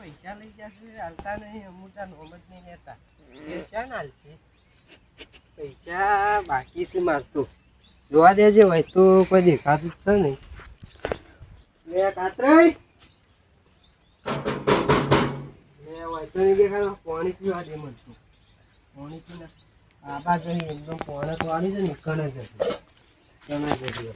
પૈસા લઈ જશે, હાલતા નહીં, અમુક નોમ જ નહીં લેતા. પૈસા ના હાલશે પૈસા બાકી છે મારતો જોવા દેજે હોય તો કોઈ દેખાતું જ છે નહીં. લે કાતરાઈ લે, હોય તો નહીં દેખાતું. પાણી પીવા દે મળતું પાણી પીને આ બાજુ એકદમ પોણે તો આવી છે ને કણે જશે. કણે જશે.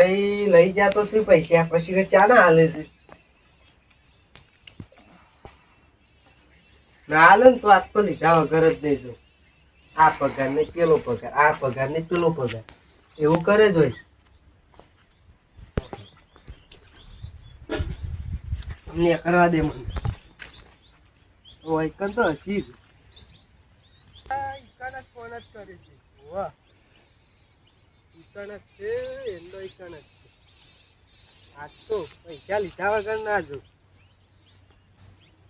કાતરાઈ લઈ જા તો શું પૈસા? પછી ચા ના હાલે છે. ના હાલે ને તો આજ તો લીધા વગર જ નહીં જો. આ પગાર ને પેલો પગાર, આ પગાર ને પેલો પગાર. એવું કરે જ હોય અમને કરવા દે મને. હોય કન તો હસી કોણ જ કરે છે. વાહ. ઈકણ જ છે, એનો કણક છે. આજ તો પૈસા લીધા વગર ના જો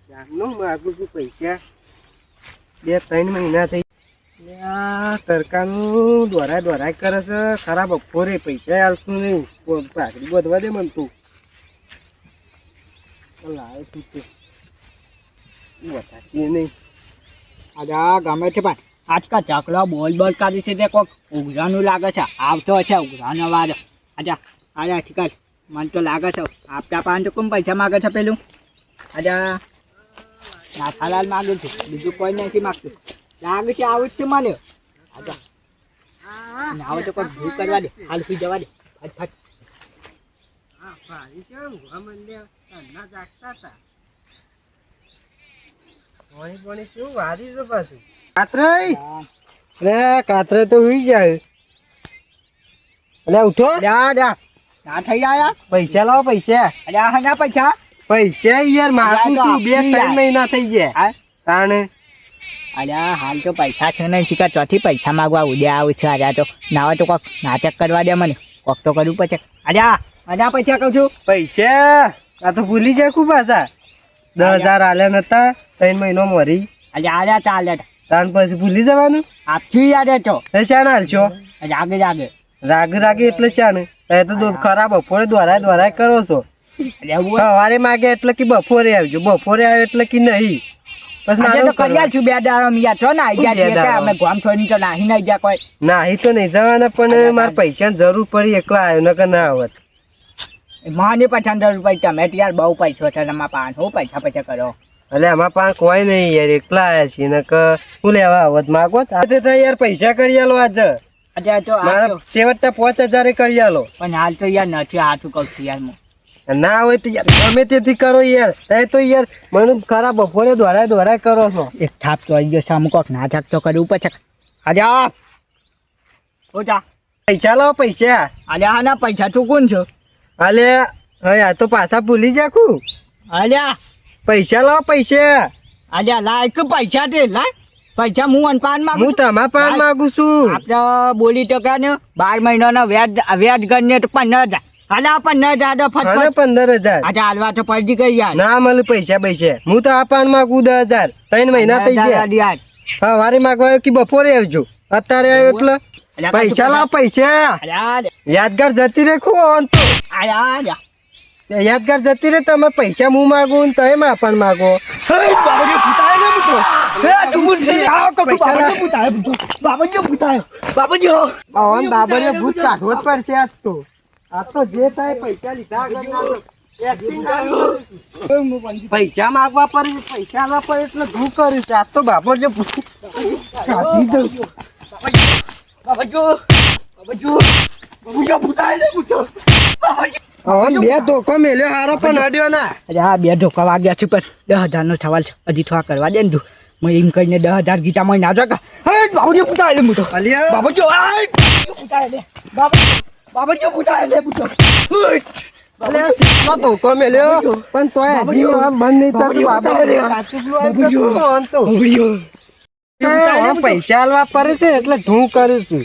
ચારનું માગું છું પૈસા. બે, ત્રણ મહિના થઈ તરકાનું દોરા દોરા કરે છે. ખરા બપોરે પૈસા હાલતું નહીં. પાઘડી બધવા દે મન તું. લાવે શું તે. વધારતી નહીં. આજે આ ગમે છે પણ આજકાલ ચકલો બોલ બોલ કરી છે તે કોક ઉઘરાનું લાગે છે. આવતો છે ઉઘરાનો વાર અચ્છા અરે આજકાલ મને તો લાગે છે આપતા પાંચ કોમ પૈસા માગે છે પેલું? આજા નાથાલાલ માગે છે, બીજું કોઈ નથી માગતું. લાગે છે આવું જ છે મને. ને આવો તો કોઈ ભૂલ કરવા દે. હાલ સુઈ જવા દે. ફટ ફટ. ભણી ભણી શું વારી છે પાછું? કાતરાઈ અરે કાતરે તો હુઈ જાય. અલે ઉઠો. જા જા ના થઈ આયા? પૈસા લાવો પૈસા. અરે આ હના પૈસા? પૈસા યાર માગું શું બે ત્રણ મહિના થઈ ગયા. હા? તાણે? અલ્યા હાલ તો પૈસા છે નહીં ચીકા ચોથી પૈસા માગવા ઉદ્યા આવું છે આજે તો નાવા તો કોક નાટક કરવા દે મને. કોક તો કરવું પડશે. અલ્યા અલ્યા પૈસા કહું છું. પૈસા? આ તો ભૂલી જાય ખૂબ પાછા. દસ હજાર આલ્યા નતા ત્રણ મહિનો મરી. અલ્યા આલ્યા ચાલે. તાન પછી ભૂલી જવાનું? આપથી યાદ છો એ ચાણ હાલશો? જાગે જાગે. રાગ રાગે એટલે ચાણ એ તો ખરાબ બપોરે દ્વારા દ્વારા કરો છો. સવારે માગે એટલે કે બપોરે આવજો. બપોરે આવે એટલે કે નહીં. બસ મારું તો કર્યા છું બે દાડો મિયા છો ને? આઈ ગયા છીએ અમે ગામ છોડીને તો નાહી નહીં ગયા કોઈ. નાહી તો નહીં જવાના પણ મારે પૈસાની જરૂર પડી એકલા આવ્યો નકર ના આવત. મને પચાસ રૂપિયા તમે. યાર બહુ પૈસો છે તમારા પાંચ પૈસા પૈસા કરો. એટલે આમાં પાંચ કોઈ નહીં યાર એકલા આવ્યા છીએ. કે શું લેવા આવત? માગો તો. તો યાર પૈસા કરી આલો આજે. આજે તો મારા તો- છેવટના પાંચ હજારે કરી આલો. પણ હાલ તો યાર નથી સાચું કહું છું યાર ના હોય તો યાર ગમે તેથી કરો યાર. એ તો યાર મને ખરા બપોરે દ્વારા દ્વારા કરો છો. એક થાપ તો આવી ગયો છે અમુક ના નાટક તો કરવું પડશે આજે હો જા. પૈસા લાવો પૈસા. અલ્યા હા ના પૈસા ચૂકવું છે? અલે હવે આ તો પાછા ભૂલી જાકું. અલ્યા. પૈસા લો પૈસા. આજે લાય કે પૈસા તે લાય. પૈસા હું અનપાન માંગુ હું તમા પાન માંગુ છું. આપણે બોલી ટકા ને બાર મહિનાનો વ્યાજ વ્યાજ ગણને તો પંદર હજાર. અલ્યા પંદર હજાર તો ફટ પંદર હજાર. આજે હાલવા તો પડી ગઈ યાર. ના મળે પૈસા પૈસા. હું તો આ પાન માંગુ દસ હજાર. ત્રણ મહિના થઈ ગયા. હા સવારે માંગવા કે બપોરે આવજો? અત્યારે આવ્યો એટલે. પૈસા પાછું પૈસા યાદગાર જતી રે ખો તો. અલ્યા અલ્યા યાદગાર જતી રે તમે પૈસા હું માગું ને તમે માં પણ માગો. પવન બાબરે ભૂત કાઢવો જ પડશે આજ તો. આજ તો જે થાય પૈસા લીધા વગર ના લો. Acting કરવું પડશે. પૈસા માંગવા પડે પૈસા આલવા પડે એટલે બાબા જો આજ તો બાબર જે ભૂત કાઢી દઉં. પવન બે ધોકો મેલ્યો હારો પણ અડ્યો ના. અરે હા બે ધોકા વાગ્યા છે પણ દસ હજારનો સવાલ છે. હજી થોડા કરવા દે ને તું. મેં એમ કહીને દસ હજાર ગીતામાં ના જાગા હે બાબુજી પૂછાય લે મૂતો બાબુજી પૂછાય લે. બાબુજી પૂછાય લે ધોકો મેલ્યો. પણ હજી બંધ નહીં થતું પૈસા પડે છે એટલે હું કરું છું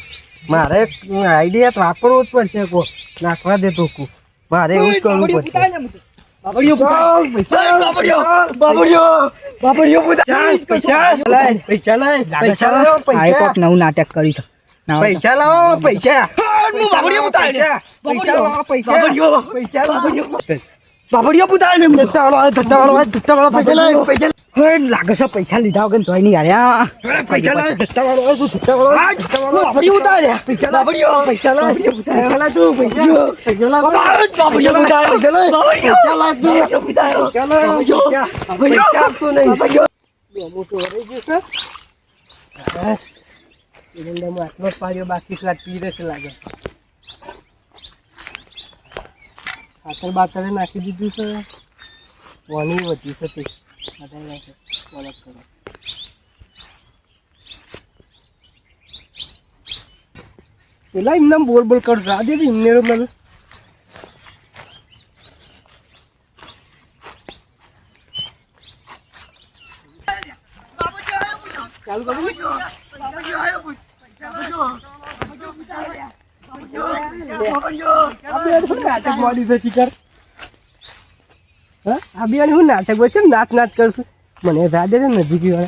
મારે આઈડિયા વાપરવો જ પડશે કો. નાખવા દે ધોકું. મારે એવું કરવું પડશે. પૈસા લાય, પૈસા લાય, પૈસા પૈસા કોક નવું નાટક કરી છે. પૈસા લાવો પૈસા. હું બાબડીઓ ઉતાર્યો. પૈસા. લાવો પૈસા. લાવો. પુતાય ને ધટ્ટાવાળો ધટ્ટાવાળો ધટ્ટાવાળો પૈસા લાગે છે પૈસા લીધા વગર જોઈ નહીં હાર્યા પૈસા લાવો ધટ્ટાવાળો તું ધટ્ટાવાળો આજ, બાબડીઓ ઉતાર્યા. પૈસા લાવો પૈસા લાવો પૈસા લાવો તું પૈસા પૈસા લાવો. બાબડીઓ ઉતાર્યા. પૈસા લાવો પૈસા લાવો. તું. પૈસા લાવો પૈસા આપતું નહીં. બાબડીઓ. મોટું વળી ગયું છે. એરંડામાં આટલો પાડ્યો બાકી સ્વાદ પીરે છે લાગે. ખાતર બાતરે નાખી દીધું છે. વાની વધી છે નાખે વળગ કરો પેલા એમને બોલ બોલ કરશે આજે એમને મને ચાલુ કરું નાટક મોડી છે ચીકર હા? આ હું નાટક બોલ છે નાત નાચ કરશું? મને રાધે છે નજીક હું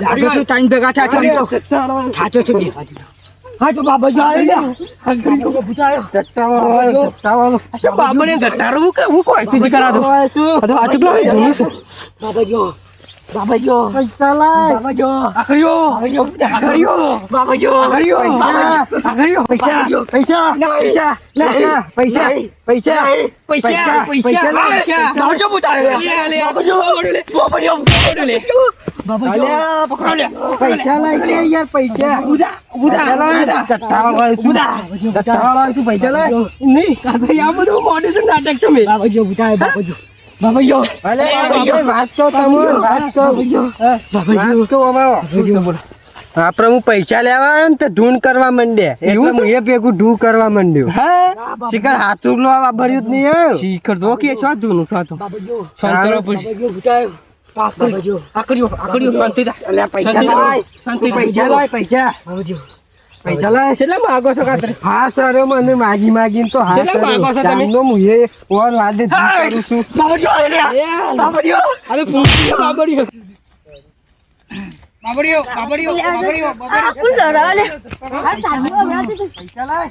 લાગે છે ત્રણ ભેગા થયા છે હું તો. થાચો છે બે. હા તો જો આવે ને. બાબા પુરાયો. બાબરે ધટાડવું કે હું કોઈ સીધી કરા દો. તો આટલું બાબા જો બાબા જો. પૈસા લાય જો આખરીઓ. આખરીઓ. બાબડીઓ. આખરીઓ. આખરીઓ. પૈસા પૈસા પૈસા. પૈસા પૈસા પૈસા પૈસા. પૈસા. પૈસા. બાબડીઓ પુરાયો. બાબડીઓ. બાબડીઓ. બાબા જો બાબા લે. બાબા જો બાબા યાર પૈસા લાય ધટ્ટાવાળો આવ્યો છું. ધટ્ટાવાળો આવ્યો પૈસા લાય. નહીં કાકા આ બધું મોડું નાટક તમે. બાબડીઓ પુરાયો. બાબડીઓ. બાબડીઓ. અલે આપણે વાત કહો તમે વાત કહો હા, વાત અમારો આપણે હું પૈસા લેવા આવ્યો ને તો ધૂન કરવા માંડ્યા. એટલે હું એ ભેગું ઢૂ કરવા માંડ્યો. શિખર હાથું ઉગલો આ ભર્યું જ નહીં શિખર તો કે છો ધૂનું સાતો શાંત બાબડીઓ પુરાયો. બાબડીઓ. આખરીઓ. આખરીઓ. શાંતિ અલ્યા પૈસા લાય તું પૈસા લાય પૈસા. બાબડીઓ. પૈસા લાય કેટલા માગો છો કાતરે હા સર મને માગી માગીને તો હા કેટલા માગો છો તમે? હું એ ઓર વાદે કરું છું. બાબડીઓ બાબડીઓ બાબડીઓ બાબડીઓ પૈસા લાય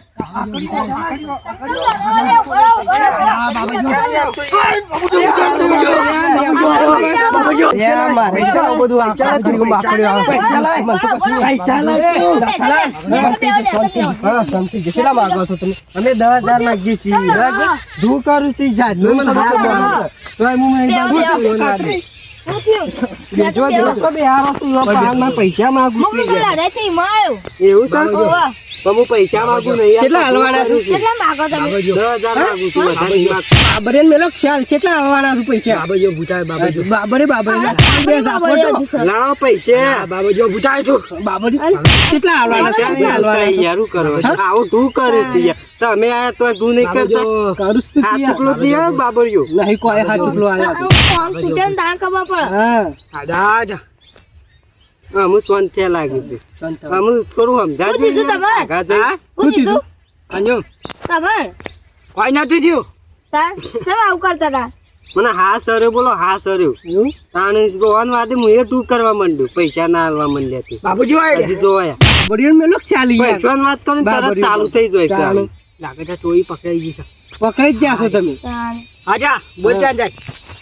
પૈસા મારે પૈસા બધું આ ચાલે આવે પૈસા લાય મને તો કશું પૈસા લાય હા શાંતિ છે માંગો છો તમે અમે દસ હજાર માંગીએ છીએ ધૂ કરું છું જાત મને તો હું મને પૈસા માગું એવું છે? હું પૈસા માંગુ નહીં. કેટલા હલવાના છે? દસ હજાર માંગુ છું વધારે નહીં માંગતો. બાબરે મેલો ખ્યાલ કેટલા આવવાના છે પૈસા? બાબડીઓ પુરાયો. બાબડીઓ. બાબરે બાબરે. બે ઝાપટો લાવો પૈસા. બાબડીઓ પુરાયો છું. બાબરે કેટલા આવવાના છે? ચાલ યારું કરો છો. તું કરે છે યાર. તમે તો તું નહીં કરતા. કરું છું આ ટુકડો જ બાબરિયો નહીં કોઈ હાથ ટુકડો આવ્યા હા. આજા, આજા. હા સ્વન થયા લાગે છે. હા થોડું. હા? મને સર્યો બોલો હા સર્યો. એવું? ભગવાન વાદે હું એ ટૂંક કરવા માંડ્યું. પૈસા ના આવવા માંડ્યા તે. બાબુજી આયા હજી તો આયા મેલો ખ્યાલ પૈસાની વાત કરીને તરત ચાલુ થઈ જાય છે લાગે છે ચોરી પકડાઈ ગઈ છે. પકડાઈ જ ગયા છો તમે? આજા બોલ ચાલ જાય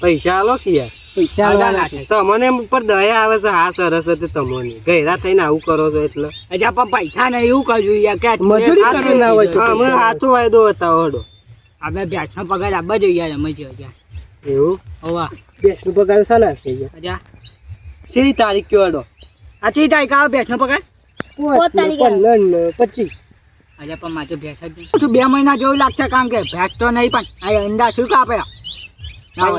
પૈસા આલો કે યાર? તમને પર દયા આવે છે હા સરસ હતી તમને. ગયરા થઈને આવું કરો છો એટલે. અજા પણ પૈસા ને એવું કરજો યાર કે મજૂરી કરી ના હોય અમે સાચો વાયદો બતાવો હડો. આપણે બેઠનો પગાર આપવા જોઈએ યાર અમે છે અજા. એવું? હોવા. બેસનું પગાર સાલા થઈ ગયા અજા. છે તારીખ કયો હડો? આ ચી તારીખ આવે બેઠનો પગાર? પચીસ. અજા પણ મારે ભેંસ જ બે મહિના જેવું લાગશે કામ કે? ભેંસ તો નહીં પણ આ અંડા શું કાપે?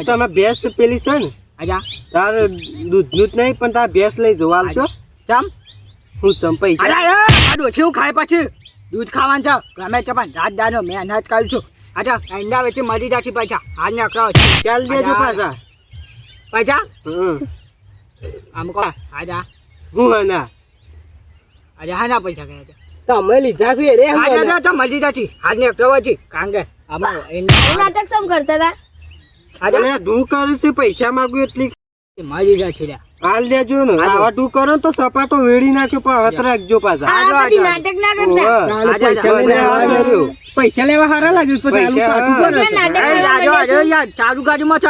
તમે ભેંસ પેલી છે ને અજા તારે દૂધનું જ નહીં પણ તારે ભેંસ લઈ જવા છો. ચમ? હું ચંપાઈ અરે, આ ખાય પછી. દૂધ ખાવાનું છે. ગમે છે પણ રાત દાનો મહેનત કરું છું. અચ્છા ઈંડા વેચી મરી જશે પૈસા હાલ ને અકળાવો છે ચાલ દેજો પાછા. પૈસા હમ. આમ કહો. આજા. હું હના? આજા હા ના પૈસા ગયા છે. તમે લીધા છે રે આજે જો તો મરી જશે. હાલ ને અકળાવો છે કારણ કે આમાં નાટક સમ કરતા હતા? આજે અરે ઢું કરે પૈસા માંગુ એટલી. મરી હાલ દેજો ને. આવા ઢું કરો ને તો સપાટો વેડી નાખ્યો પણ હત રાખજો પાછા. નાટક ના કરતા? પૈસા લેવા હારા લાગ્યું. જે ચાલુ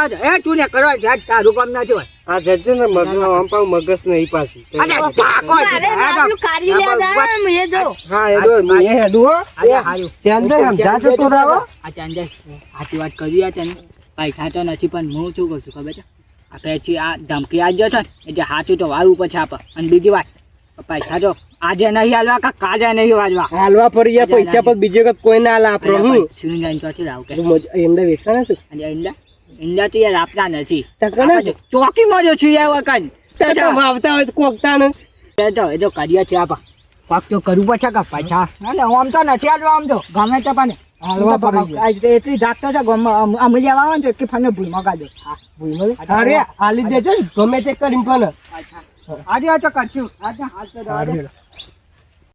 છે. એ તું ને કરો તારું કામ ના છે. હોય. આ જજો ને મગજ આમ પાછું મગજ નહીં પાછું. છે. છે. હે તો. જો એડો મેં હેડું હો તો રાવો આ ચાંદે સાચી વાત કરી આ પૈસા તો નથી પણ હું શું કરું છું ખબર છે? આ પછી આ ધમકી આજો છે ને એટલે સાચું તો વાળું પછી આપે. અને બીજી વાત પૈસા તો આજે નહીં હાલવા કા કાલે નહીં વાળવા હાલવા ફરી ગયા પૈસા પર બીજે વખત કોઈ ના હાલા આપણે હું? સિલિન્ડર ચોથી રાવ કે. ઈંડા વેચવા નથી? અને ઈંડા? ઈંડા તો યાર આપતા નથી. તો ચોકી મળ્યો છું યાર વખત. તો વાવતા હોય કોકતા ને તો એ તો કરીએ છીએ આપા. પાક તો કરવું પડશે કે પૈસા? ના આમ તો નથી હાલવા આમ તો. ગમે તો પણ. હાલવા પડી તો એટલી જાગતો છે ગમે અમે લેવા આવે ને કે ફને ભૂઈમાં કાઢો હા ભૂઈમાં અરે હાલી. દેજો ગમે તે કરીને પણ આજે આ તો છું આજે હાલ તો.